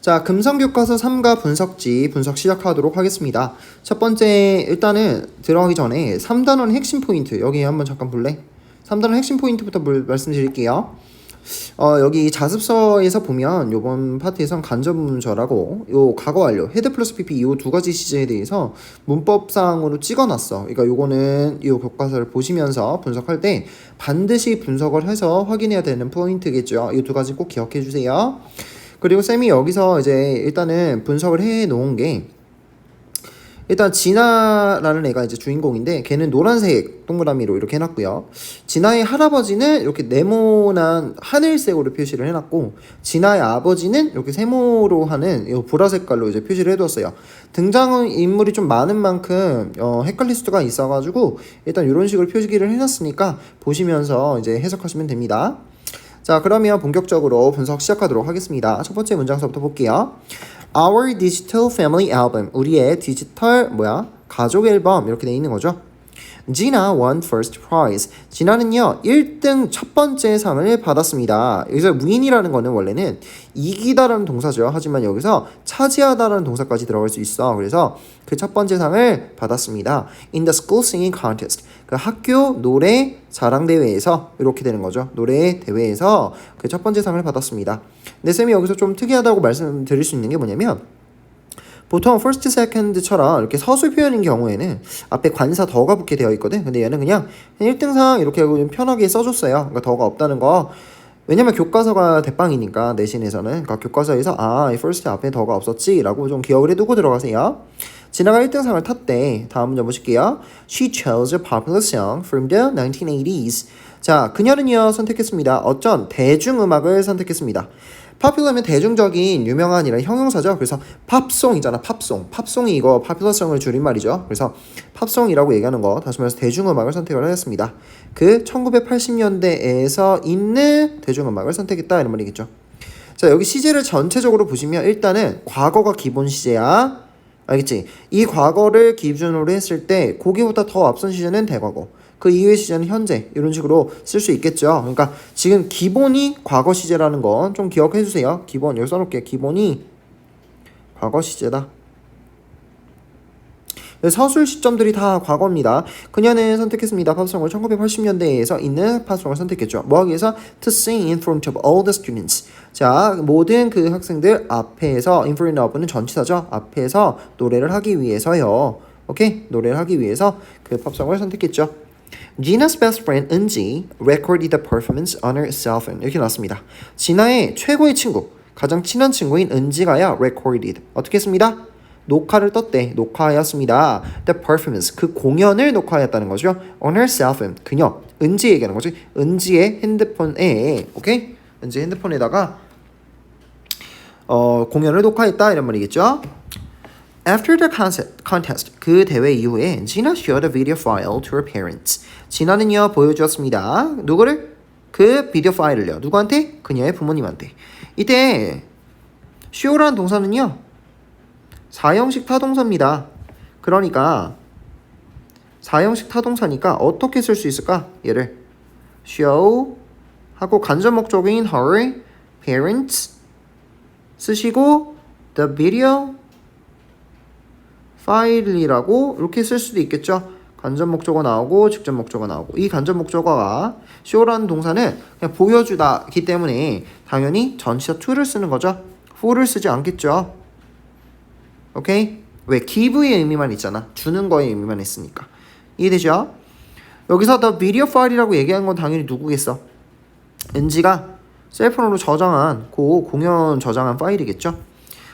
자, 금성교과서 3가 분석지 분석 시작하도록 하겠습니다. 첫 번째 일단은 들어가기 전에 3단원 핵심 포인트 여기 한번 잠깐 볼래? 3단원 핵심 포인트부터 물- 말씀드릴게요. 어, 여기 자습서에서 보면 요번 파트에선 간접문서라고 요 과거 완료 헤드 플러스 PP 요 두 가지 시제에 대해서 문법상으로 찍어놨어. 그러니까 요거는 요 교과서를 보시면서 분석할 때 반드시 분석을 해서 확인해야 되는 포인트겠죠. 이두 가지 꼭 기억해 주세요. 그리고 쌤이 여기서 이제 일단은 분석을 해 놓은 게 일단 진아라는 애가 이제 주인공인데 걔는 노란색 동그라미로 이렇게 해놨고요. 진아의 할아버지는 이렇게 네모난 하늘색으로 표시를 해놨고 진아의 아버지는 이렇게 세모로 하는 이 보라 색깔로 이제 표시를 해두었어요. 등장 인물이 좀 많은 만큼 어, 헷갈릴 수가 있어가지고 일단 이런 식으로 표시기를 해놨으니까 보시면서 이제 해석하시면 됩니다. 자 그러면 본격적으로 분석 시작하도록 하겠습니다. 첫 번째 문장서부터 볼게요. Our digital family album 우리의 디지털 뭐야 가족 앨범 이렇게 돼 있는 거죠. Gina won first prize. 지나는요 1등 첫 번째 상을 받았습니다. 여기서 win이라는 거는 원래는 이기다라는 동사죠. 하지만 여기서 차지하다라는 동사까지 들어갈 수 있어. 그래서 그 첫 번째 상을 받았습니다. In the school singing contest. 그 학교 노래 자랑 대회에서 이렇게 되는 거죠. 노래 대회에서 그 첫 번째 상을 받았습니다. 근데 쌤이 여기서 좀 특이하다고 말씀드릴 수 있는 게 뭐냐면 보통 first, second처럼 이렇게 서술 표현인 경우에는 앞에 관사 더가 붙게 되어 있거든. 근데 얘는 그냥 1등상 이렇게 편하게 써줬어요. 그러니까 더가 없다는 거. 왜냐면 교과서가 대빵이니까 내신에서는 그러니까 교과서에서 아, 이 first 앞에 더가 없었지라고 좀 기억을 해두고 들어가세요. 진아가 1등상을 탔대. 다음 문제 보실게요. She chose a popular song from the 1980s. 자, 그녀는요 선택했습니다. 어쩐 대중음악을 선택했습니다. 파퓰러면 대중적인 유명한이란 형용사죠. 그래서 팝송이잖아. 팝송. 팝송이 이거 파퓰러성을 줄인 말이죠. 그래서 팝송이라고 얘기하는 거 다시 말해서 대중음악을 선택을 하였습니다. 그 1980년대에서 있는 대중음악을 선택했다 이런 말이겠죠. 자 여기 시제를 전체적으로 보시면 일단은 과거가 기본 시제야. 알겠지? 이 과거를 기준으로 했을 때 고기보다 더 앞선 시제는 대과거. 그 이후의 시제는 현재 이런 식으로 쓸 수 있겠죠. 그러니까 지금 기본이 과거 시제라는 건 좀 기억해 주세요. 기본 여기 써놓을게. 기본이 과거 시제다. 서술 시점들이 다 과거입니다. 그녀는 선택했습니다. 팝송을 1980년대에서 있는 팝송을 선택했죠. 뭐 하기 위해서? To sing in front of all the students. 자, 모든 그 학생들 앞에서 in front of는 전치사죠. 앞에서 노래를 하기 위해서요. 오케이? 노래를 하기 위해서 그 팝송을 선택했죠. Gina's best friend 은지 recorded the performance on her cell phone. 이렇게 나왔습니다. 진아의 최고의 친구, 가장 친한 친구인 은지가야 recorded. 어떻게 했습니다? 녹화를 떴대. 녹화하였습니다. The performance 그 공연을 녹화하였다는 거죠. On her cell phone 그녀 은지 얘기하는 거지. 은지의 핸드폰에 오케이 은지 핸드폰에다가 어 공연을 녹화했다 이런 말이겠죠. After the contest, 그 대회 이후에 Gina showed a video file to her parents. 진아는요 보여주었습니다. 누구를? 그 비디오 파일을요. 누구한테? 그녀의 부모님한테. 이때 show라는 동사는요 사형식 타동사입니다. 그러니까 사형식 타동사니까 어떻게 쓸 수 있을까? 얘를 show 하고 간접 목적인 her parents 쓰시고 the video 파일이라고 이렇게 쓸 수도 있겠죠. 간접 목적어 나오고 직접 목적어 나오고 이 간접 목적어가 show라는 동사는 그냥 보여주다기 때문에 당연히 전치사 to를 쓰는 거죠. for를 쓰지 않겠죠. 오케이? 왜 give의 의미만 있잖아. 주는 거의 의미만 있으니까. 이해되죠? 여기서 the video file이라고 얘기한 건 당연히 누구겠어? 은지가 셀폰으로 저장한 그 공연 저장한 파일이겠죠.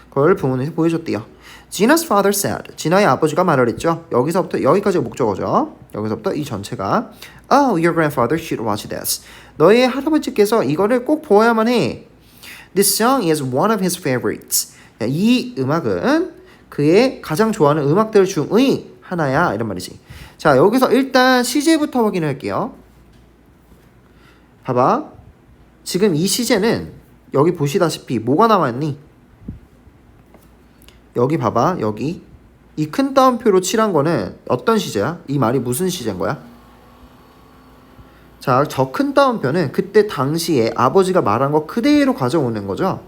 그걸 부모님한테 보여줬대요. Gina's father said. 진아의 아버지가 말을 했죠. 여기서부터 여기까지가 목적어죠. 여기서부터 이 전체가 Oh, your grandfather should watch this. 너의 할아버지께서 이거를 꼭 보아야만 해. This song is one of his favorites. 이 음악은 그의 가장 좋아하는 음악들 중의 하나야 이런 말이지. 자 여기서 일단 시제부터 확인할게요. 봐봐. 지금 이 시제는 여기 보시다시피 뭐가 나왔니? 여기 봐봐 여기 이 큰 따옴표로 칠한 거는 어떤 시제야? 이 말이 무슨 시제인 거야? 자, 저 큰 따옴표는 그때 당시에 아버지가 말한 거 그대로 가져오는 거죠.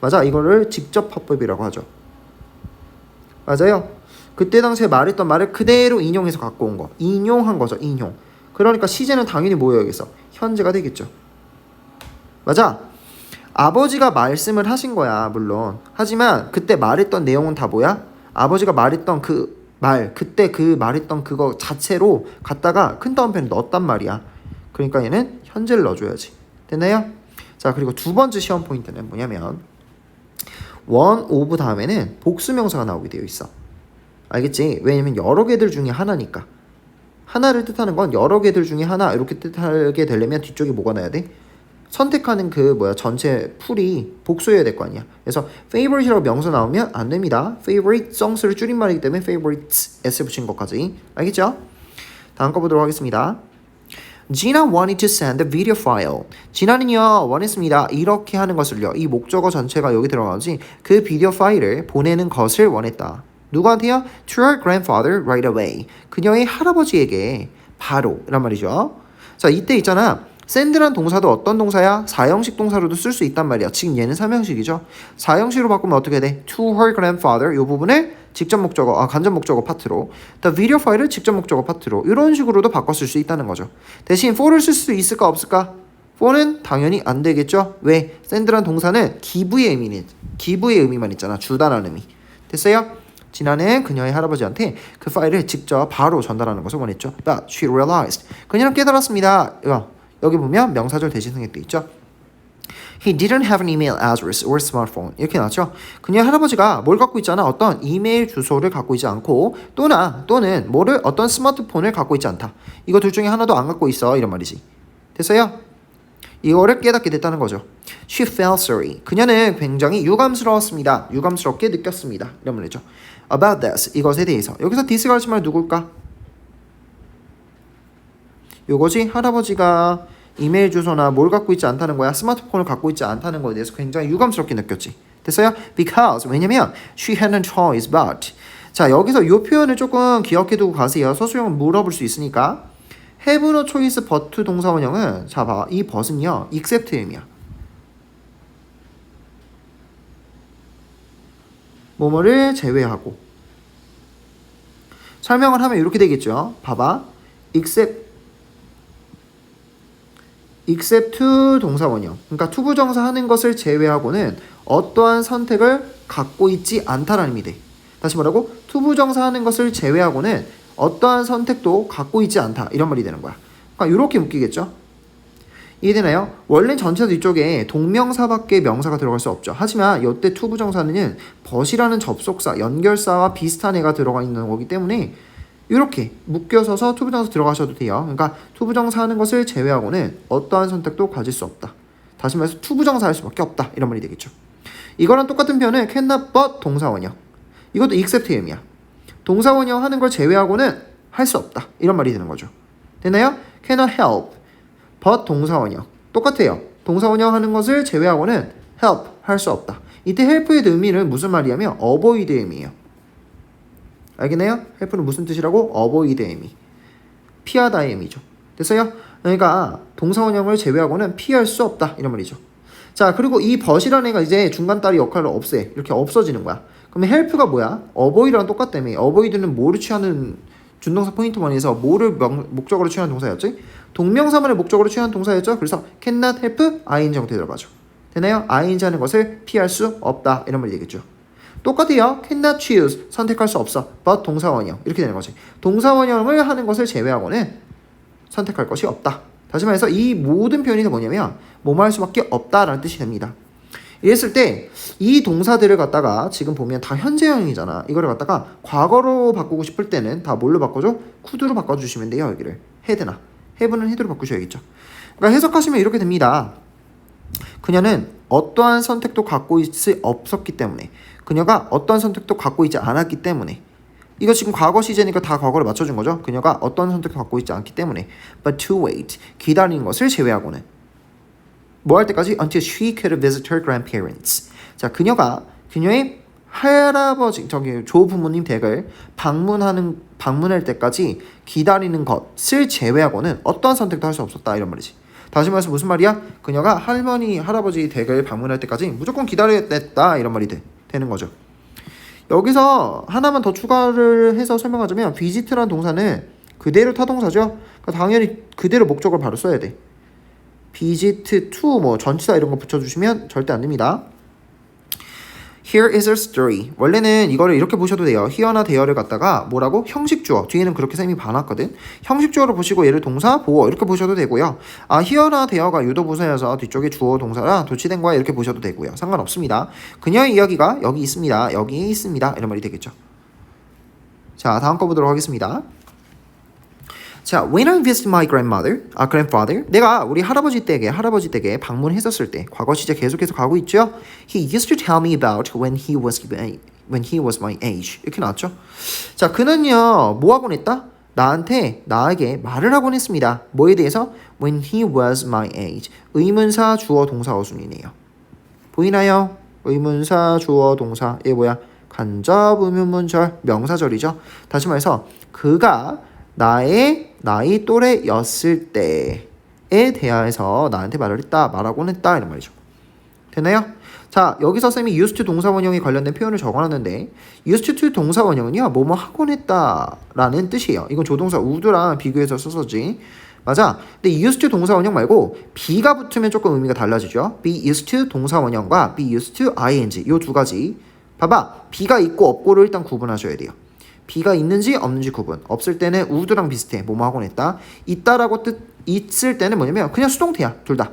맞아? 이거를 직접 화법이라고 하죠. 맞아요. 그때 당시에 말했던 말을 그대로 인용해서 갖고 온 거. 인용한 거죠. 인용. 그러니까 시제는 당연히 여기서? 현재가 되겠죠. 맞아. 아버지가 말씀을 하신 거야, 물론. 하지만 그때 말했던 내용은 다 뭐야? 아버지가 말했던 그 말, 그때 그 말했던 그거 자체로 갖다가 큰 따옴표를 넣었단 말이야. 그러니까 얘는 현재를 넣어줘야지. 됐나요? 자, 그리고 두 번째 시험 포인트는 뭐냐면 원 오브 다음에는 복수명사가 나오게 되어 있어. 알겠지? 왜냐면 여러 개들 중에 하나니까. 하나를 뜻하는 건 여러 개들 중에 하나 이렇게 뜻하게 되려면 뒤쪽에 뭐가 나야 돼? 선택하는 그 뭐야 전체 풀이 복수여야 될 거 아니야. 그래서 favorite이라고 명사 나오면 안 됩니다. favorite 성수를 줄임말이기 때문에 favorites s 붙인 것까지 알겠죠? 다음 거 보도록 하겠습니다. Gina wanted to send the video file. 지나는요 원했습니다. 이렇게 하는 것을요. 이 목적어 전체가 여기 들어가지 그 비디오 파일을 보내는 것을 원했다. 누구한테요? To her grandfather right away. 그녀의 할아버지에게 바로 이란 말이죠. 자 이때 있잖아. send란 동사도 어떤 동사야? 사형식 동사로도 쓸 수 있단 말이야. 지금 얘는 삼형식이죠. 사형식으로 바꾸면 어떻게 돼? To her grandfather 이 부분을 직접 목적어, 아 간접 목적어 파트로 the video 파일을 직접 목적어 파트로 이런 식으로도 쓸수 있다는 거죠. 대신 for를 쓸 수 있을까 없을까? for는 당연히 안 되겠죠. 왜? send란 동사는 기부의 의미는 기부의 의미만 있잖아. 주다라는 의미. 됐어요? 지난해 그녀의 할아버지한테 그 파일을 직접 바로 전달하는 것을 원했죠. But she realized. 그녀는 깨달았습니다. 어, 여기 보면 명사절 대신 성격도 있죠. He didn't have an email address or smartphone. 이렇게 나왔죠. 그녀의 할아버지가 뭘 갖고 있잖아. 어떤 이메일 주소를 갖고 있지 않고 또나 또는 뭐를 어떤 스마트폰을 갖고 있지 않다. 이거 둘 중에 하나도 안 갖고 있어. 이런 말이지. 됐어요? 이거를 깨닫게 됐다는 거죠. She felt sorry. 그녀는 굉장히 유감스러웠습니다. 유감스럽게 느꼈습니다. 이런 말이죠. About this. 이것에 대해서. 여기서 this 가르친 말 누굴까? 요거지 할아버지가 이메일 주소나 뭘 갖고 있지 않다는 거야 스마트폰을 갖고 있지 않다는 거에 대해서 굉장히 유감스럽게 느꼈지. 됐어요? Because 왜냐면 she had no choice but. 자 여기서 이 표현을 조금 기억해 두고 가세요. 서수형은 물어볼 수 있으니까. Have no choice but 동사원형은 자 봐 이 but은요 except의 의미야. 뭐뭐를 제외하고. 설명을 하면 이렇게 되겠죠? 봐봐. Except except to 동사 원형. 그러니까 투부정사 하는 것을 제외하고는 어떠한 선택을 갖고 있지 않다라는 의미 돼. 다시 뭐라고? 투부정사 하는 것을 제외하고는 어떠한 선택도 갖고 있지 않다. 이런 말이 되는 거야. 그러니까 이렇게 묶이겠죠? 이해되나요? 원래 전체 뒤쪽에 동명사밖에 명사가 들어갈 수 없죠. 하지만 이때 투부정사는 벗이라는 접속사, 연결사와 비슷한 애가 들어가 있는 거기 때문에 이렇게 묶여서서 투부정사 들어가셔도 돼요. 그러니까 투부정사 하는 것을 제외하고는 어떠한 선택도 가질 수 없다. 다시 말해서 투부정사 할 수밖에 없다. 이런 말이 되겠죠. 이거랑 똑같은 표현은 cannot but 동사원형. 이것도 except의 의미야. 동사원형 하는 걸 제외하고는 할 수 없다. 이런 말이 되는 거죠. 됐나요? cannot help but 동사원형. 똑같아요. 동사원형 하는 것을 제외하고는 help 할 수 없다. 이때 help의 의미는 무슨 말이냐면 avoid의 의미예요. 알겠나요? help는 무슨 뜻이라고? avoid의 의미. 피하다의 의미죠. 됐어요? 그러니까 동사원형을 제외하고는 피할 수 없다 이런 말이죠. 자 그리고 이 but이라는 애가 이제 중간 딸이 역할을 없애 이렇게 없어지는 거야. 그러면 help가 뭐야? avoid랑 똑같다며. avoid는 뭐를 취하는 준동사 포인트 원에서 뭐를 명, 목적으로 취하는 동사였지? 동명사만을 목적으로 취하는 동사였죠. 그래서 cannot help ing 형태 들어가죠. 되나요? ing 하는 것을 피할 수 없다 이런 말 되겠죠. 똑같아요. cannot choose 선택할 수 없어. but 동사원형 이렇게 되는 거지. 동사원형을 하는 것을 제외하고는 선택할 것이 없다. 다시 말해서 이 모든 표현이 뭐냐면 뭐뭐 할 수밖에 없다라는 뜻이 됩니다. 이랬을 때 이 동사들을 갖다가 지금 보면 다 현재형이잖아. 이거를 갖다가 과거로 바꾸고 싶을 때는 다 뭘로 바꿔줘? could로 바꿔주시면 돼요. 여기를 head나 have는 head로 바꾸셔야겠죠. 그러니까 해석하시면 이렇게 됩니다. 그녀는 어떠한 선택도 갖고 있을 없었기 때문에 그녀가 어떤 선택도 갖고 있지 않았기 때문에 이거 지금 과거 시제니까 다 과거를 맞춰준 거죠. 그녀가 어떤 선택도 갖고 있지 않기 때문에 but to wait 기다리는 것을 제외하고는 뭐 할 때까지 until she could visit her grandparents. 자 그녀가 그녀의 할아버지 저기 조부모님 댁을 방문하는 방문할 때까지 기다리는 것을 제외하고는 어떠한 선택도 할 수 없었다 이런 말이지. 다시 말해서 무슨 말이야? 그녀가 할머니 할아버지 댁을 방문할 때까지 무조건 기다려야 됐다 이런 말이 돼, 되는 거죠. 여기서 하나만 더 추가를 해서 설명하자면 visit란 동사는 그대로 타동사죠. 그러니까 당연히 그대로 목적을 바로 써야 돼. visit to 뭐 전치사 이런 거 붙여주시면 절대 안 됩니다. Here is a story. 원래는 이거를 이렇게 보셔도 돼요. here나 there를 갖다가 뭐라고? 형식 주어. 뒤에는 그렇게 쌤이 봐놨거든. 형식 주어로 보시고 얘를 동사, 보어 이렇게 보셔도 되고요. 아 here나 there가 유도 부사여서 뒤쪽에 주어 동사라 도치된 거야 이렇게 보셔도 되고요. 상관없습니다. 그녀의 이야기가 여기 있습니다. 여기 있습니다. 이런 말이 되겠죠. 자 다음 거 보도록 하겠습니다. 자, when I visit my grandmother, 아 grandfather, 내가 우리 할아버지 댁에 할아버지 댁에 방문했었을 때 과거 시제 계속해서 가고 있죠. He used to tell me about when he was when he was my age. 이렇게 나왔죠. 자, 그는요 뭐 하곤 했다? 나한테 나에게 말을 하곤 했습니다. 뭐에 대해서? When he was my age. 의문사 주어 동사 어순이네요. 보이나요? 의문사 주어 동사. 얘 뭐야? 간접 의문문절 명사절이죠. 다시 말해서 그가 나의 나이 또래였을 때에 대하여서 나한테 말을 했다, 말하곤 했다 이런 말이죠. 됐나요? 자 여기서 쌤이 used to 동사 원형에 관련된 표현을 적어놨는데 used to 동사 원형은요 뭐뭐 하곤 했다라는 뜻이에요. 이건 조동사 would랑 비교해서 써서지. 맞아. 근데 used to 동사 원형 말고 be가 붙으면 조금 의미가 달라지죠. be used to 동사 원형과 be used to ing 요 두 가지. 봐봐. be가 있고 없고를 일단 구분하셔야 돼요. 비가 있는지 없는지 구분. 없을 때는 우드랑 비슷해. 뭐뭐 하곤 했다. 있다라고 뜻 있을 때는 뭐냐면 그냥 수동태야. 둘 다.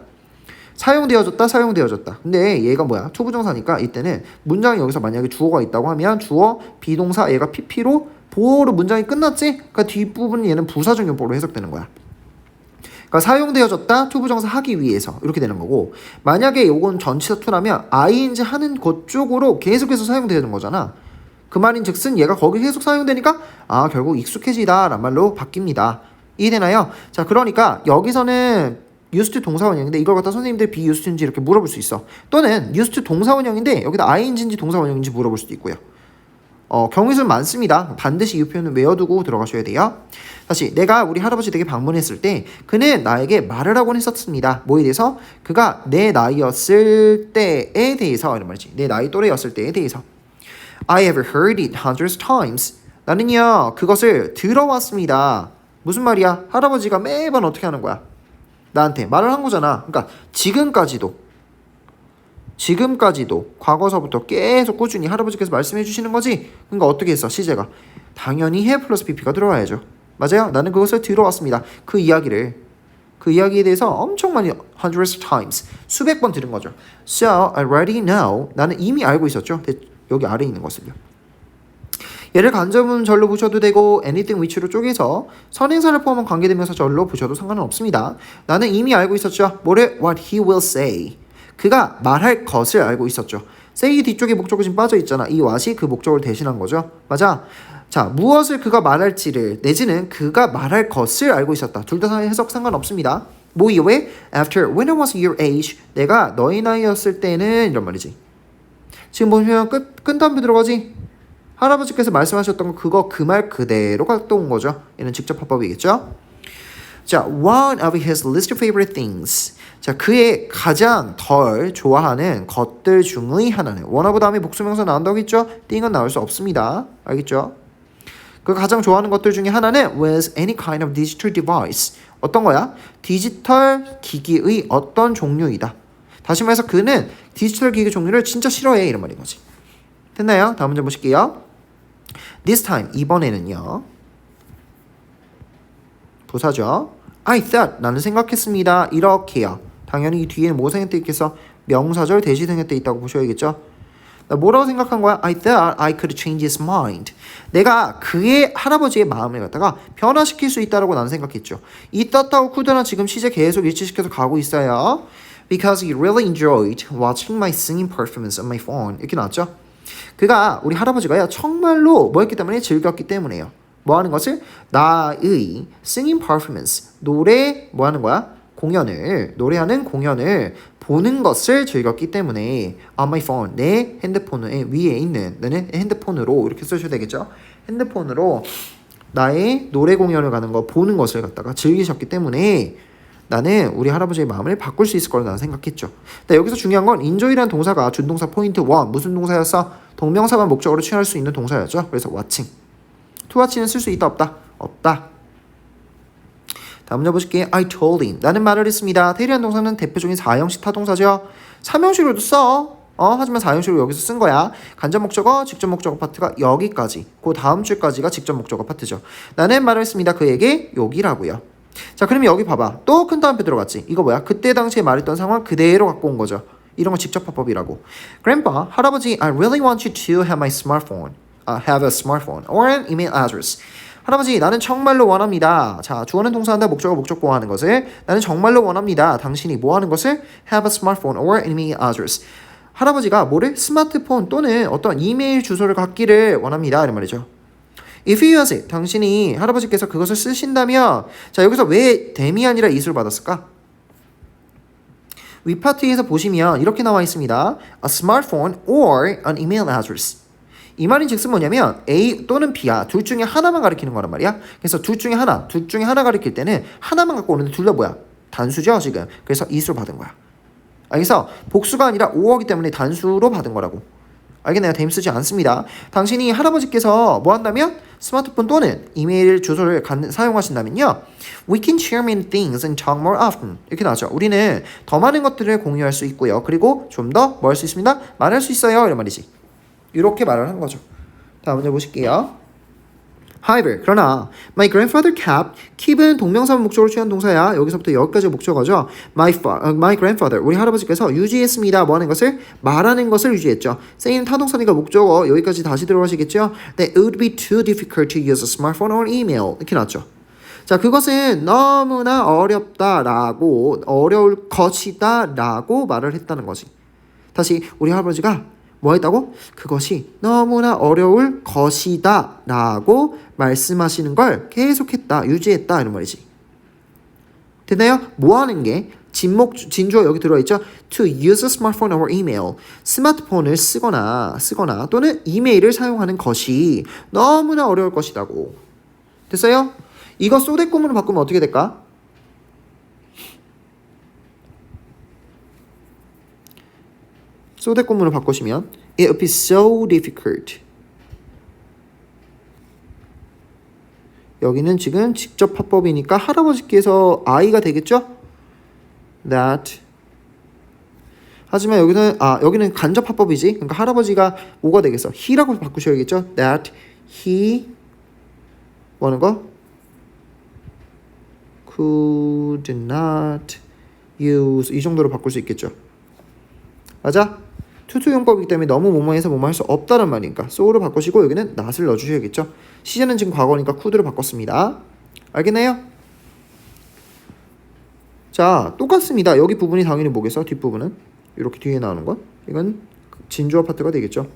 사용되어졌다, 사용되어졌다. 근데 얘가 뭐야? 투부정사니까 이때는 문장이 여기서 만약에 주어가 있다고 하면 주어, 비동사, 얘가 PP로 보호로 문장이 끝났지? 그러니까 뒷부분 얘는 부사적용법으로 해석되는 거야. 그러니까 사용되어졌다 투부정사 하기 위해서 이렇게 되는 거고 만약에 요건 전치사 투라면 ing 하는 것 쪽으로 계속해서 사용되는 거잖아. 그 말인 즉슨 얘가 거기 계속 사용되니까 아 결국 익숙해지다 란 말로 바뀝니다. 이해되나요? 자 그러니까 여기서는 used 동사원형인데 이걸 갖다 선생님들 be used인지 이렇게 물어볼 수 있어. 또는 used 동사원형인데 여기다 ing인지 동사원형인지 물어볼 수도 있고요. 어, 경우수는 많습니다. 반드시 이 표현을 외워두고 들어가셔야 돼요. 다시 내가 우리 할아버지 댁에 방문했을 때 그는 나에게 말을 하곤 했었습니다. 뭐에 대해서? 그가 내 나이였을 때에 대해서 이런 말이지. 내 나이 또래였을 때에 대해서. I have heard it hundreds times. 나는요 그것을 들어왔습니다. 무슨 말이야? 할아버지가 매번 어떻게 하는 거야? 나한테 말을 한 거잖아. 그러니까 지금까지도 지금까지도 과거서부터 계속 꾸준히 할아버지께서 말씀해 주시는 거지. 그러니까 어떻게 했어? 시제가 당연히 have 플러스 pp가 들어와야죠. 맞아요? 나는 그것을 들어왔습니다. 그 이야기를 그 이야기에 대해서 엄청 많이 hundreds times 수백 번 들은 거죠. So I already know. 나는 이미 알고 있었죠. 여기 아래에 있는 것을요. 얘를 간접음절로 보셔도 되고 anything which로 쪼개서 선행사를 포함한 관계대명사 절로 보셔도 상관은 없습니다. 나는 이미 알고 있었죠. 뭐를 what he will say. 그가 말할 것을 알고 있었죠. say 뒤쪽에 목적이 지금 빠져 있잖아. 이 what이 그 목적을 대신한 거죠. 맞아. 자, 무엇을 그가 말할지를 내지는 그가 말할 것을 알고 있었다. 둘 다 해석 상관없습니다. 뭐 이후에 after when I was your age 내가 너희 나이였을 때는 이런 말이지. 지금 보시면 끝, 끝단표 들어가지? 할아버지께서 말씀하셨던 거 그거 그 말 그대로 갖다 온 거죠. 얘는 직접 합법이겠죠. 자, one of his least favorite things. 자, 그의 가장 덜 좋아하는 것들 중의 하나는 one of 다음에 복수명사 나온다고 했죠? 띵은 나올 수 없습니다. 알겠죠? 그 가장 좋아하는 것들 중에 하나는 was any kind of digital device. 어떤 거야? 디지털 기기의 어떤 종류이다. 다시 말해서 그는 디지털 기기 종류를 진짜 싫어해 이런 말인 거지. 됐나요? 다음 문제 보실게요. This time 이번에는요. 부사죠. I thought 나는 생각했습니다. 이렇게요. 당연히 이 뒤에는 뭐 생략돼 있겠어? 명사절 대시 생략돼 있다고 보셔야겠죠. 나 뭐라고 생각한 거야? I thought I could change his mind. 내가 그의 할아버지의 마음을 갖다가 변화시킬 수 있다라고 나는 생각했죠. 이 thought하고 could는 지금 시제 계속 일치시켜서 가고 있어요. Because he really enjoyed watching my singing performance on my phone. 이렇게 나왔죠. 그가 우리 할아버지가요 정말로 뭐였기 때문에 즐겼기 때문에요. 뭐 하는 것을 나의 singing performance 노래 뭐 하는 거야? 공연을 노래하는 공연을 보는 것을 즐겼기 때문에 on my phone 내 핸드폰 위에 있는 나는 핸드폰으로 이렇게 쓰셔야 되겠죠. 핸드폰으로 나의 노래 공연을 가는 거 보는 것을 갖다가 즐기셨기 때문에 나는 우리 할아버지의 마음을 바꿀 수 있을 거라 나는 생각했죠. 근데 여기서 중요한 건 enjoy라는 동사가 준동사 포인트 1 무슨 동사였어? 동명사만 목적으로 취할 수 있는 동사였죠. 그래서 watching. to watch는 쓸 수 있다 없다? 없다. 다음 문제 보실게요. I told him. 나는 말을 했습니다. 테리한 동사는 대표적인 4형식 타동사죠. 3형식으로도 써. 어, 하지만 4형식으로 여기서 쓴 거야. 간접 목적어, 직접 목적어 파트가 여기까지. 그 다음 줄까지가 직접 목적어 파트죠. 나는 말을 했습니다. 그에게 여기라고요. 자, 그러면 여기 봐봐. 또 큰 따옴표 들어갔지. 이거 뭐야? 그때 당시에 말했던 상황 그대로 갖고 온 거죠. 이런 거 직접 화법이라고. Grandpa, 할아버지, I really want you to have my smartphone. Uh, have a smartphone or an email address. 할아버지, 나는 정말로 원합니다. 자, 주어는 동사한다 목적어 목적 보호하는 것을 나는 정말로 원합니다. 당신이 뭐 하는 것을 have a smartphone or an email address. 할아버지가 뭐를 스마트폰 또는 어떤 이메일 주소를 갖기를 원합니다. 이런 말이죠. If you use it, 당신이 할아버지께서 그것을 쓰신다면 자 여기서 왜 댐이 아니라 이수를 받았을까? 위파트에서 보시면 이렇게 나와 있습니다. A smartphone or an email address. 이 말인 즉슨 뭐냐면 A 또는 B야 둘 중에 하나만 가리키는 거란 말이야. 그래서 둘 중에 하나, 둘 중에 하나 가리킬 때는 하나만 갖고 오는데 둘 다 뭐야? 단수죠 지금. 그래서 이수를 받은 거야. 알겠어? 복수가 아니라 5어기 때문에 단수로 받은 거라고. 알겠나요? 댐 쓰지 않습니다. 당신이 할아버지께서 뭐 한다면 스마트폰 또는 이메일 주소를 갖는, 사용하신다면요. We can share many things and talk more often. 이렇게 나오죠. 우리는 더 많은 것들을 공유할 수 있고요. 그리고 좀 더 뭐 할 수 있습니다? 말할 수 있어요. 이런 말이지. 이렇게 말을 한 거죠. 다음 문제 보실게요. However, 그러나 my grandfather kept keep은 동명사 목적으로 취한 동사야. 여기서부터 여기까지 목적어죠. My, fa, uh, my grandfather, 우리 할아버지께서 유지했습니다. 뭐 하는 것을? 말하는 것을 유지했죠. say는 타동사니까 목적어 여기까지 다시 들어가시겠죠. That it would be too difficult to use a smartphone or email. 이렇게 나왔죠. 자, 그것은 너무나 어렵다라고 어려울 것이다라고 말을 했다는 거지. 다시 우리 할아버지가 뭐 했다고? 그것이 너무나 어려울 것이다 라고 말씀하시는 걸 계속했다, 유지했다 이런 말이지. 됐나요? 뭐 하는 게 진목 진주어 여기 들어 있죠. To use a smartphone or email. 스마트폰을 쓰거나 쓰거나 또는 이메일을 사용하는 것이 너무나 어려울 것이라고. 됐어요? 이거 소대꾸문으로 바꾸면 어떻게 될까? 소대꾸문으로 바꾸시면 it would be so difficult. 여기는 지금 직접 합법이니까 할아버지께서 아이가 되겠죠? That. 하지만 여기는 아 여기는 간접 합법이지. 그러니까 할아버지가 뭐가 되겠어? he라고 바꾸셔야겠죠? That he 뭐하는 거? could not use 이 정도로 바꿀 수 있겠죠. 맞아? 투투용법이기 때문에 너무 뭐뭐해서 뭐뭐 할 수 없다는 말이니까 so로 바꾸시고 여기는 not을 넣어주셔야겠죠. 시제는 지금 과거니까 could로 바꿨습니다. 알겠나요? 자 똑같습니다. 여기 부분이 당연히 뭐겠어? 뒷부분은 이렇게 뒤에 나오는 건 이건 진주어 파트가 되겠죠.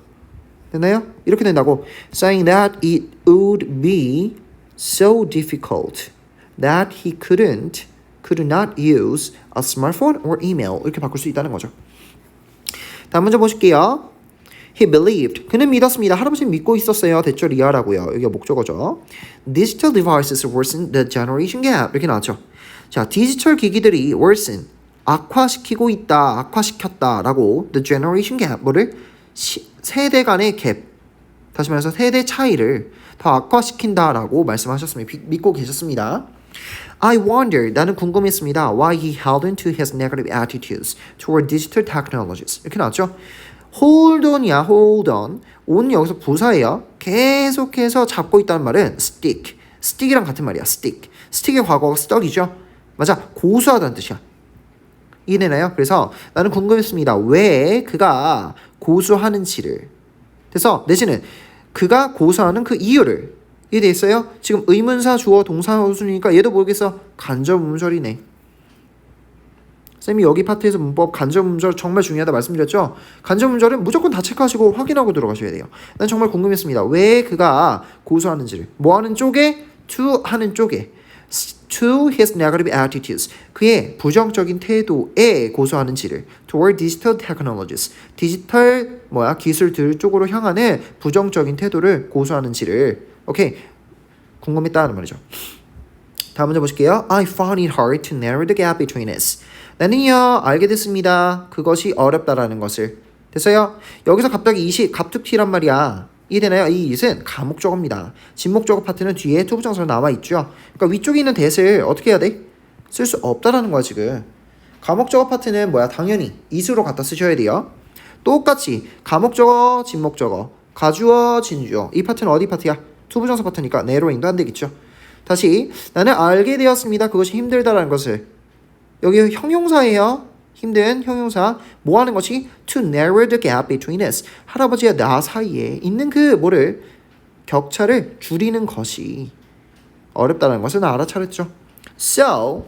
됐나요? 이렇게 된다고 saying that it would be so difficult that he couldn't could not use a smartphone or email 이렇게 바꿀 수 있다는 거죠. 다음 문제 보실게요. He believed. 그는 믿었습니다. 할아버지는 믿고 있었어요. 대절 이하라고요. 여기가 목적어죠. Digital devices worsen the generation gap. 이렇게 나왔죠. 자, 디지털 기기들이 worsen. 악화시키고 있다. 악화시켰다라고 the generation gap. 뭐를? 시, 세대 간의 갭. 다시 말해서 세대 차이를 더 악화시킨다라고 말씀하셨습니다. 비, 믿고 계셨습니다. I wonder, 나는 궁금했습니다. Why he held into his negative attitudes toward digital technologies. 이렇게 나왔죠. Hold on이야, hold on. on 여기서 부사예요. 계속해서 잡고 있다는 말은 stick. stick이랑 같은 말이야, stick. stick의 과거가 stuck이죠. 맞아, 고수하다는 뜻이야. 이해되나요? 그래서 나는 궁금했습니다. 왜 그가 고수하는지를. 그래서 내지는 그가 고수하는 그 이유를 이해됐어요? 지금 의문사 주어 동사 호수니까 얘도 모르겠어. 간접 음절이네. 쌤이 여기 파트에서 문법 간접 음절 정말 중요하다 말씀드렸죠? 간접 음절은 무조건 다 체크하시고 확인하고 들어가셔야 돼요. 난 정말 궁금했습니다. 왜 그가 고수하는지를. 뭐 하는 쪽에? to 하는 쪽에. to his negative attitudes. 그의 부정적인 태도에 고소하는지를 toward digital technologies. 디지털 뭐야 기술들 쪽으로 향하는 부정적인 태도를 고소하는지를 오케이 궁금했다는 말이죠. 다음 문제 보실게요. I found it hard to narrow the gap between us. 나는요 알게 됐습니다. 그것이 어렵다라는 것을. 됐어요? 여기서 갑자기 이시 갑툭튀란 말이야. 이해되나요? 이 it은 가목적어입니다. 진목적어 파트는 뒤에 투부정사로 나와 있죠. 그러니까 위쪽에 있는 that을 어떻게 해야 돼? 쓸 수 없다라는 거야 지금. 가목적어 파트는 뭐야? 당연히 it으로 갖다 쓰셔야 돼요. 똑같이 가목적어, 진목적어, 가주어, 진주어 이 파트는 어디 파트야? 투부정사 파트니까 네로잉도 안 되겠죠. 다시 나는 알게 되었습니다. 그것이 힘들다라는 것을 여기 형용사예요. 힘든 형용사 뭐 하는 것이 to narrow the gap between us 할아버지와 나 사이에 있는 그 뭐를 격차를 줄이는 것이 어렵다는 것을 나 알아차렸죠. So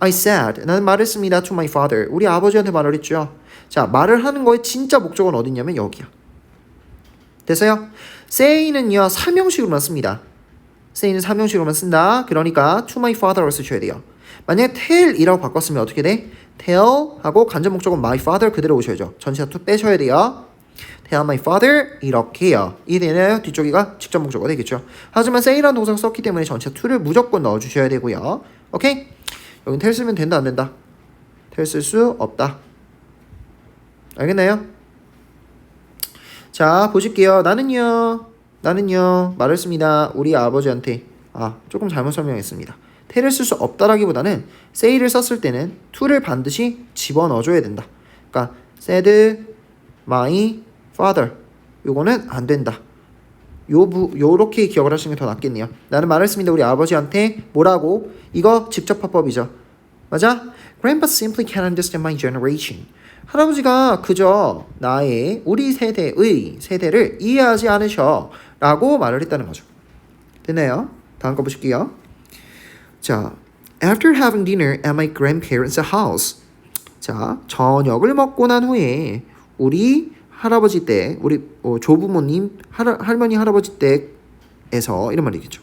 I said 나는 말했습니다 to my father 우리 아버지한테 말을 했죠. 자 말을 하는 거의 진짜 목적은 어디냐면 여기야. 됐어요? Say는요 사명식으로만 씁니다. say는 사명식으로만 쓴다. 그러니까 to my father로 쓰셔야 돼요. 만약에 tell이라고 바꿨으면 어떻게 돼? tell 하고 간접 목적은 my father 그대로 오셔야죠. 전치사 to 빼셔야 돼요. tell my father 이렇게요. 이되나요? 뒤쪽이가 직접 목적어가 되겠죠. 하지만 say라는 동사가 썼기 때문에 전치사 to를 무조건 넣어 주셔야 되고요. 오케이? 여기 tell 쓰면 된다 안 된다? tell 쓸수 없다. 알겠나요? 자 보실게요. 나는요. 나는요. 말했습니다. 우리 아버지한테 아 조금 잘못 설명했습니다. 테를 쓸 수 없다라기보다는 say를 썼을 때는 to를 반드시 집어넣어줘야 된다. 그러니까 said my father 요거는 안 된다. 요 부, 요렇게 기억을 하시는 게 더 낫겠네요. 나는 말했습니다. 우리 아버지한테 뭐라고? 이거 직접 화법이죠. 맞아? Grandpa simply can't understand my generation. 할아버지가 그저 나의 우리 세대의 세대를 이해하지 않으셔 라고 말을 했다는 거죠. 됐나요? 다음 거 보실게요. 자, after having dinner at my grandparents' house. 자, 저녁을 먹고 난 후에 우리 할아버지 댁, 우리 어, 조부모님, 할, 할머니 할아버지 댁에서 이런 말이겠죠.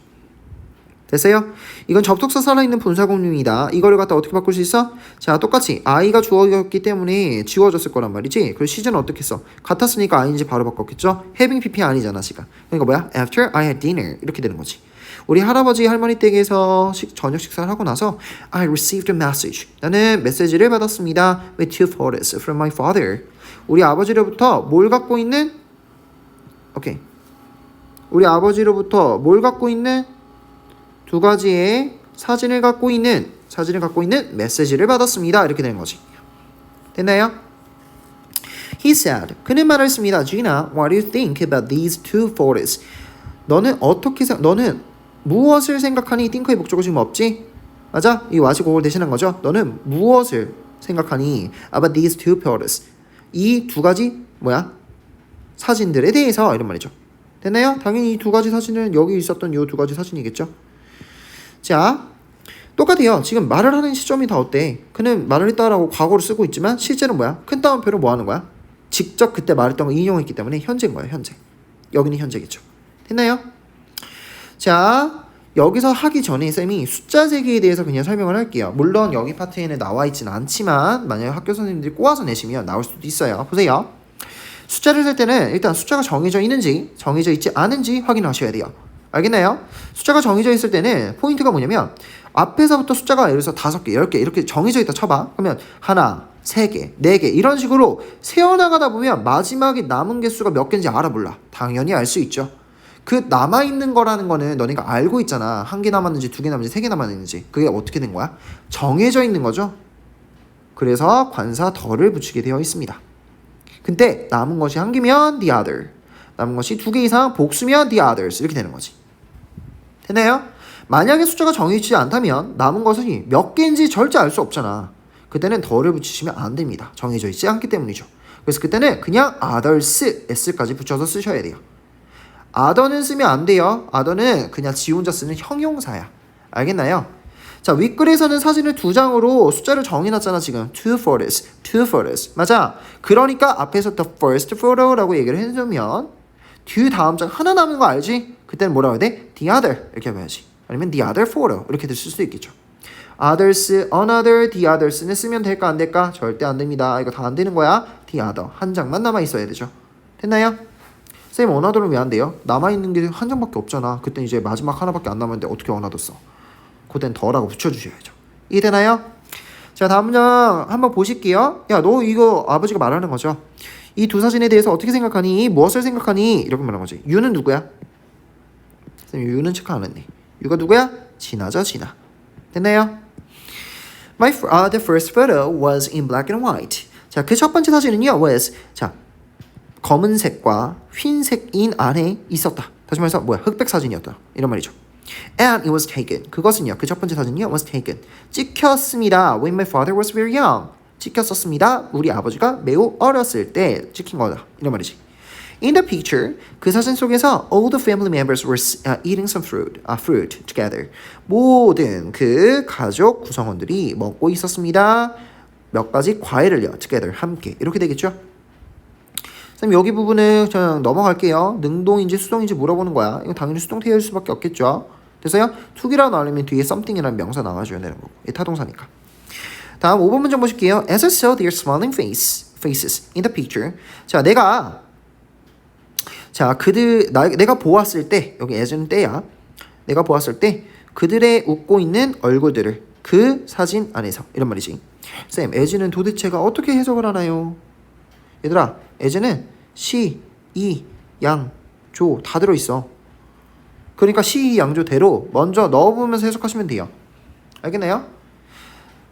됐어요? 이건 접속사 살아있는 분사공유입니다. 이거를 갖다 어떻게 바꿀 수 있어? 자, 똑같이 i가 주어였기 때문에 지워졌을 거란 말이지. 그리고 시제는 어떻게 써? 같았으니까 ing 바로 바꿨겠죠? having pp 아니잖아, 지금. 그러니까 뭐야? after I had dinner 이렇게 되는 거지. 우리 할아버지 할머니 댁에서 식, 저녁 식사를 하고 나서 I received a message. 나는 메시지를 받았습니다. with two photos from my father. 우리 아버지로부터 뭘 갖고 있는? 오케이. 우리 아버지로부터 뭘 갖고 있는? 두 가지의 사진을 갖고 있는 사진을 갖고 있는 메시지를 받았습니다. 이렇게 되는 거지. 됐나요? He said, 그는 말했습니다. Gina, what do you think about these two photos? 너는 어떻게 생각? 너는 무엇을 생각하니? think의 목적어 지금 없지? 맞아? 이 그걸 대신한 거죠. 너는 무엇을 생각하니? About these two photos. 이 두 가지 뭐야? 사진들에 대해서 이런 말이죠. 됐나요? 당연히 이 두 가지 사진은 여기 있었던 이 두 가지 사진이겠죠. 자, 똑같아요. 지금 말을 하는 시점이 다 어때? 그는 말을 했다라고 과거를 쓰고 있지만 실제는 뭐야? 큰 따옴표로 뭐 하는 거야? 직접 그때 말했던 거 인용했기 때문에 현재인 거예요. 현재. 여기는 현재겠죠. 됐나요? 자, 여기서 하기 전에 쌤이 숫자 세기에 대해서 그냥 설명을 할게요. 물론 여기 파트에는 나와 있진 않지만 만약에 학교 선생님들이 꼬아서 내시면 나올 수도 있어요. 보세요. 숫자를 셀 때는 일단 숫자가 정해져 있는지 정해져 있지 않은지 확인하셔야 돼요. 알겠나요? 숫자가 정해져 있을 때는 포인트가 뭐냐면 앞에서부터 숫자가 예를 들어서 다섯 개, 열 개 이렇게 정해져 있다 쳐봐. 그러면 하나, 세 개, 네 개 이런 식으로 세어나가다 보면 마지막에 남은 개수가 몇 개인지 알아 몰라. 당연히 알 수 있죠. 그 남아 있는 거라는 거는 너네가 알고 있잖아. 한 개 남았는지 두 개 남았는지 세 개 남았는지. 그게 어떻게 된 거야? 정해져 있는 거죠. 그래서 관사 덜을 붙이게 되어 있습니다. 근데 남은 것이 한 개면 the other. 남은 것이 두 개 이상 복수면 the others. 이렇게 되는 거지. 되나요? 만약에 숫자가 정해지지 않다면 남은 것이 몇 개인지 절대 알 수 없잖아. 그때는 덜을 붙이시면 안 됩니다. 정해져 있지 않기 때문이죠. 그래서 그때는 그냥 others, s까지 붙여서 쓰셔야 돼요. other는 쓰면 안 돼요. other는 그냥 지 혼자 쓰는 형용사야. 알겠나요? 자, 윗글에서는 사진을 두 장으로 숫자를 정해놨잖아, 지금. two photos, two photos. 맞아. 그러니까 앞에서 the first photo라고 얘기를 해주면 뒤 다음 장 하나 남은 거 알지? 그때는 뭐라고 해야 돼? the other 이렇게 해야지. 아니면 the other photo 이렇게 쓸 수도 있겠죠. others, another, the others는 쓰면 될까 안 될까? 절대 안 됩니다. 이거 다 안 되는 거야. the other 한 장만 남아 있어야 되죠. 됐나요? 쌤 원하더는 왜 안 돼요? 남아 있는 게 한 장밖에 없잖아. 그때 이제 마지막 하나밖에 안 남았는데 어떻게 원하더 써? 그땐 더라고 붙여주셔야죠. 이해되나요? 자 다음 문장 한번 보실게요. 야 너 이거 아버지가 말하는 거죠. 이 두 사진에 대해서 어떻게 생각하니? 무엇을 생각하니? 이렇게 말하는 거지. 유는 누구야? 선생님 유는 체크 안 했네. 유가 누구야? 진아죠 진아. 됐나요? My uh, the first photo was in black and white. 자, 그 첫 번째 사진은요 was 자 검은색과 흰색인 안에 있었다. 다시 말해서 뭐야 흑백 사진이었다. 이런 말이죠. And it was taken. 그것은요 그 첫 번째 사진이요 was taken. 찍혔습니다. When my father was very young. 찍혔었습니다. 우리 아버지가 매우 어렸을 때 찍힌 거다. 이런 말이지. In the picture, 그 사진 속에서 all the family members were uh, eating some fruit, uh, fruit together. 모든 그 가족 구성원들이 먹고 있었습니다. 몇 가지 과일을요, together 함께 이렇게 되겠죠. 선생님 여기 부분은 그냥 넘어갈게요. 능동인지 수동인지 물어보는 거야. 이거 당연히 수동 태일 수밖에 없겠죠. 그래서요, to기라고 나오려면 뒤에 something이라는 명사 나와줘야 되는 거고. 이 타동사니까. 다음 5번 문장 보실게요. As I saw their smiling face, faces in the picture. 자, 내가 자, 그들 나, 내가 보았을 때 여기 as는 때야. 내가 보았을 때 그들의 웃고 있는 얼굴들을 그 사진 안에서 이런 말이지. 쌤, as는 도대체가 어떻게 해석을 하나요? 얘들아, as는 시, 이, 양, 조 다 들어 있어. 그러니까 시, 이, 양 조대로 먼저 넣어보면서 해석하시면 돼요. 알겠나요?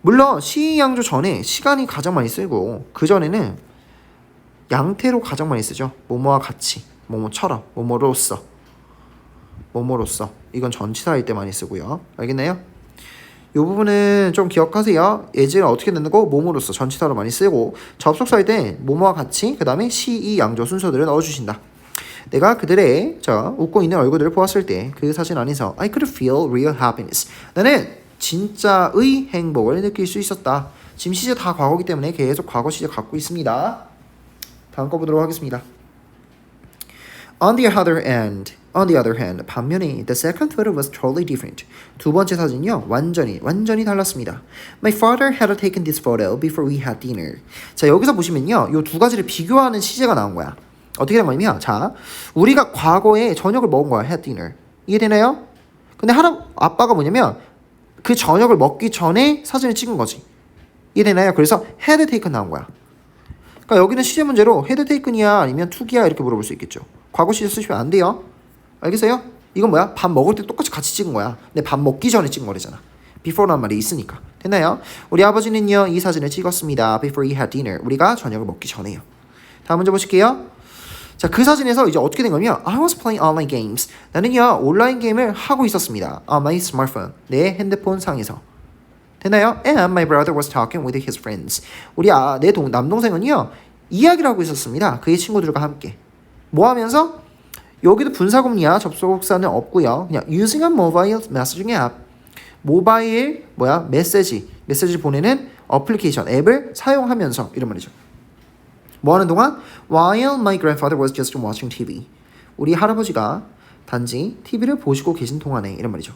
물론 시, 이, 양조 전에 시간이 가장 많이 쓰고 그 전에는 양태로 가장 많이 쓰죠. 뭐뭐와 같이, 뭐뭐처럼, 뭐뭐로써, 뭐뭐로써. 이건 전치사일 때 많이 쓰고요. 알겠나요? 이 부분은 좀 기억하세요. 예제는 어떻게 거? 뭐뭐로써 전치사로 많이 쓰고 접속사일 때 뭐뭐와 같이 그 다음에 시, 이, 양조 순서들을 넣어주신다. 내가 그들의 자 웃고 있는 얼굴들을 보았을 때 그 사진 안에서 I could feel real happiness. 나는 진짜의 행복을 느낄 수 있었다. 지금 시제 다 과거기 때문에 계속 과거 시제 갖고 있습니다. 다음 거 보도록 하겠습니다. On the other hand, on the other hand, 반면에 the second photo was totally different. 두 번째 사진이요, 완전히 완전히 달랐습니다. My father had taken this photo before we had dinner. 자 여기서 보시면요, 이 두 가지를 비교하는 시제가 나온 거야. 어떻게 된 거냐면, 자 우리가 과거에 저녁을 먹은 거야, had dinner. 이해되나요? 근데 하나 아빠가 뭐냐면 그 저녁을 먹기 전에 사진을 찍은 거지. 이해되나요? 그래서 had taken 나온 거야. 그러니까 여기는 시제 문제로 헤드 테이큰이야 아니면 투기야 이렇게 물어볼 수 있겠죠. 과거 시제 쓰시면 안 돼요. 알겠어요? 이건 뭐야? 밥 먹을 때 똑같이 같이 찍은 거야. 근데 밥 먹기 전에 찍은 거래잖아. before란 말이 있으니까. 됐나요? 우리 아버지는요 이 사진을 찍었습니다. before he had dinner. 우리가 저녁을 먹기 전에요. 다음 문제 보실게요. 자, 그 사진에서 이제 어떻게 된 거냐면 I was playing online games. 나는요 온라인 게임을 하고 있었습니다. on my smartphone. 내 핸드폰 상에서. 됐나요? And my brother was talking with his friends. 우리 아, 내 동, 남동생은요 이야기를 하고 있었습니다. 그의 친구들과 함께. 뭐 하면서? 여기도 분사구문이야. 접속사는 없고요. 그냥 using a mobile messaging app. 모바일 뭐야 메시지 메시지를 보내는 어플리케이션 앱을 사용하면서 이런 말이죠. 뭐 하는 동안? While my grandfather was just watching TV. 우리 할아버지가 단지 TV를 보시고 계신 동안에 이런 말이죠.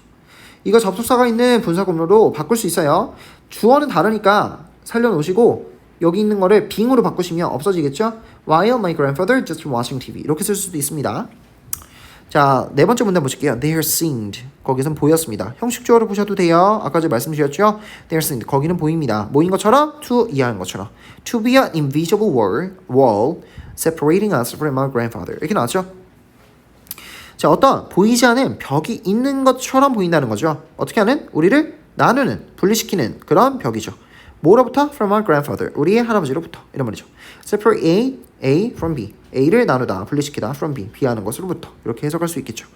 이거 접속사가 있는 분사구문으로 바꿀 수 있어요. 주어는 다르니까 살려놓으시고 여기 있는 거를 빙으로 바꾸시면 없어지겠죠? While my grandfather just watching TV 이렇게 쓸 수도 있습니다. 자, 네 번째 문제 보실게요. They are seemed. 거기선 보였습니다. 형식 주어를 보셔도 돼요. 아까 전에 말씀드렸죠? They are seemed. 거기는 보입니다. 뭐인 것처럼? To 이하인 것처럼. To be an invisible wall, wall separating us from our grandfather. 이렇게 나왔죠? 자, 어떤 보이지 않는 벽이 있는 것처럼 보인다는 거죠. 어떻게 하는? 우리를 나누는, 분리시키는 그런 벽이죠. 뭐로부터? From our grandfather. 우리의 할아버지로부터. 이런 말이죠. Separate A, from B. A를 나누다, 분리시키다 from B. B 하는 것으로부터. 이렇게 해석할 수 있겠죠.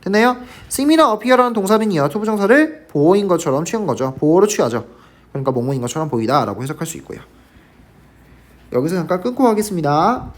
됐나요? seem이나 appear라는 동사는요. 투부정사를 보호인 것처럼 취한 거죠. 보호로 취하죠. 그러니까 뭐뭐인 것처럼 보이다 라고 해석할 수 있고요. 여기서 잠깐 끊고 가겠습니다.